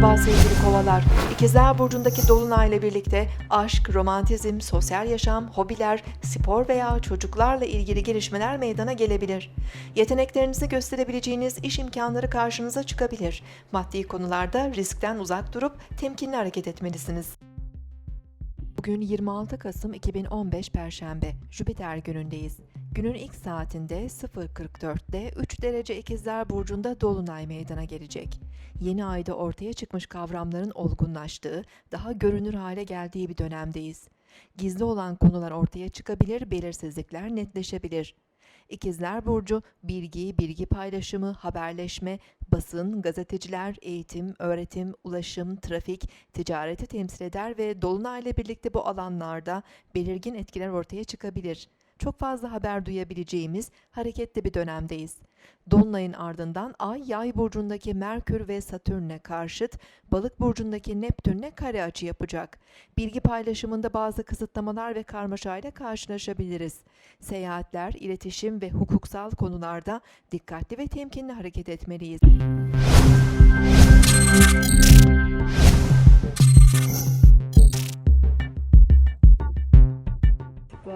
Merhaba sevgili kovalar. İkizler Burcu'ndaki Dolunay'la birlikte aşk, romantizm, sosyal yaşam, hobiler, spor veya çocuklarla ilgili gelişmeler meydana gelebilir. Yeteneklerinizi gösterebileceğiniz iş imkanları karşınıza çıkabilir. Maddi konularda riskten uzak durup temkinli hareket etmelisiniz. Bugün 26 Kasım 2015 Perşembe, Jüpiter günündeyiz. Günün ilk saatinde 0.44'te 3 derece ikizler burcunda dolunay meydana gelecek. Yeni ayda ortaya çıkmış kavramların olgunlaştığı, daha görünür hale geldiği bir dönemdeyiz. Gizli olan konular ortaya çıkabilir, belirsizlikler netleşebilir. İkizler Burcu, bilgi, bilgi paylaşımı, haberleşme, basın, gazeteciler, eğitim, öğretim, ulaşım, trafik, ticareti temsil eder ve Dolunay'la birlikte bu alanlarda belirgin etkiler ortaya çıkabilir. Çok fazla haber duyabileceğimiz hareketli bir dönemdeyiz. Dolunay'ın ardından Ay, Yay burcundaki Merkür ve Satürn'e karşıt, Balık burcundaki Neptün'le kare açı yapacak. Bilgi paylaşımında bazı kısıtlamalar ve karmaşayla karşılaşabiliriz. Seyahatler, iletişim ve hukuksal konularda dikkatli ve temkinli hareket etmeliyiz.